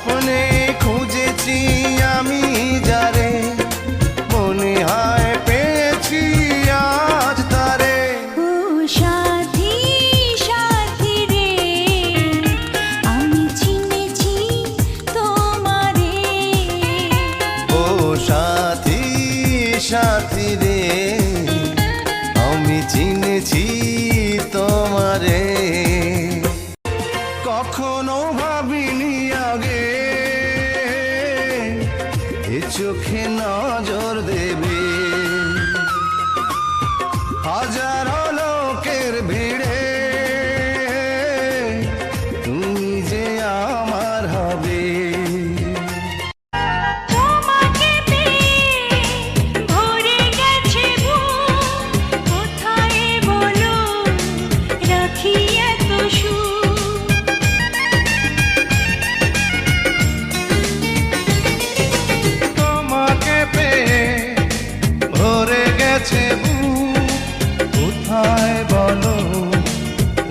স্বপ্নে খুঁজেছি আমি যারে। মনে হয় পেয়েছি আজ তারে। ও সাথী সাথী রে আমি চিনেছি তোমারে। ও সাথী সাথী রে আমি চিনেছি তোমারে। হাজারো লোকের ভিড়ে। বলো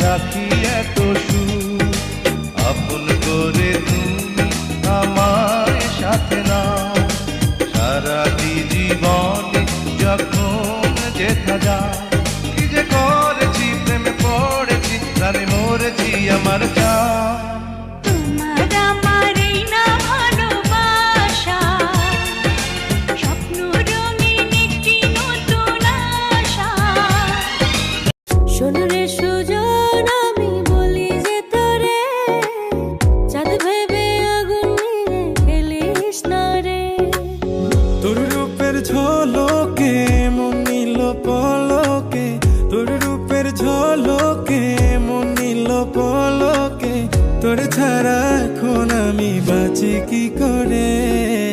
রাখি এত সুখ। আপন করে তুমি আমার সাথে না সারাটি জীবনে যখন ঝলকে, মন নিল পলকে। তোর রূপের ঝলকে, মন নিল পলকে। তোর ছাড়া এখন আমি বাঁচি কি করে?